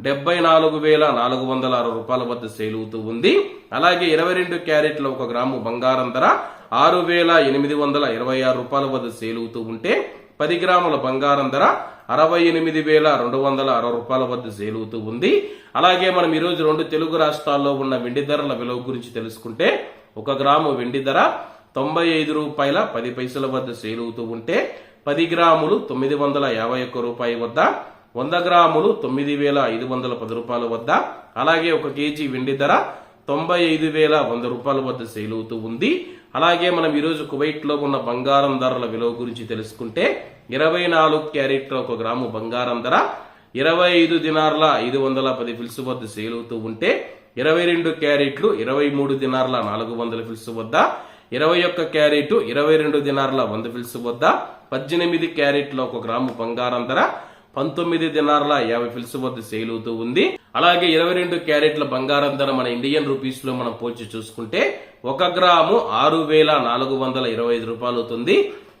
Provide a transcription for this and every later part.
డెబ్బై నాలుగు వేల నాలుగు వందల అరవై రూపాయల వద్ద సేల్ అవుతూ ఉంది. అలాగే ఇరవై రెండు క్యారెట్ల ఒక గ్రాము బంగారం ధర ఆరు వేల ఎనిమిది వందల ఇరవై ఆరు రూపాయల వద్ద సేల్ అవుతూ ఉంటే పది గ్రాముల బంగారం ధర అరవై ఎనిమిది వేల రెండు వందల అరవై రూపాయల వద్ద సేల్ అవుతూ ఉంది. అలాగే మనం ఈరోజు రెండు తెలుగు రాష్ట్రాల్లో ఉన్న వెండి ధరల విలువ గురించి తెలుసుకుంటే ఒక గ్రాము వెండి ధర తొంభై ఐదు రూపాయల పది పైసల వద్ద సేల్ అవుతూ ఉంటే పది గ్రాములు తొమ్మిది వందల యాభై ఒక్క రూపాయి వద్ద వంద గ్రాములు తొమ్మిది వేల ఐదు వందల పది రూపాయల వద్ద అలాగే ఒక కేజీ వెండి ధర తొంభై ఐదు వేల వంద రూపాయల వద్ద సేల్ అవుతూ ఉంది. అలాగే మనం ఈరోజు కువైట్లో ఉన్న బంగారం ధరల విలువ గురించి తెలుసుకుంటే ఇరవై నాలుగు క్యారెట్ల ఒక గ్రాము బంగారం ధర ఇరవై ఐదు దినార్ల ఐదు వందల పది ఫిల్స్ వద్ద సేల్ అవుతూ ఉంటే ఇరవై రెండు క్యారెట్లు ఇరవై మూడు దినార్ల నాలుగు వందల ఫిల్స్ వద్ద ఇరవై ఒక్క క్యారెట్ ఇరవై రెండు దినార్ల వంద ఫిల్స్ వద్ద పద్దెనిమిది క్యారెట్ల ఒక గ్రాము బంగారం ధర పంతొమ్మిది దినార్ల యాభై ఫిల్స్ వద్ద సేల్ అవుతూ ఉంది. అలాగే ఇరవై రెండు క్యారెట్ల బంగారం ధర మన ఇండియన్ రూపీస్లో మనం పోల్చి చూసుకుంటే ఒక గ్రాము ఆరు వేల నాలుగు వందల ఇరవై ఐదు రూపాయలు అవుతుంది.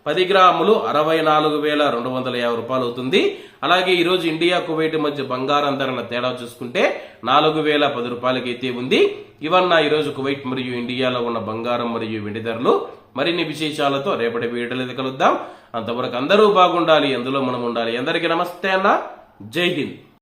పది గ్రాములు అరవై నాలుగు వేల రెండు వందల యాభై రూపాయలు అవుతుంది. అలాగే ఈరోజు ఇండియా కువైట్ మధ్య బంగారం ధరల తేడా చూసుకుంటే నాలుగు వేల పది రూపాయలకి అయితే ఉంది. ఇవన్న ఈరోజు కువైట్ మరియు ఇండియాలో ఉన్న బంగారం మరియు వెండి ధరలు. మరిన్ని విశేషాలతో రేపటి వీడియోలు కలుద్దాం. అంతవరకు అందరూ బాగుండాలి అందులో మనం ఉండాలి. అందరికీ నమస్తే అన్న. జై హింద్.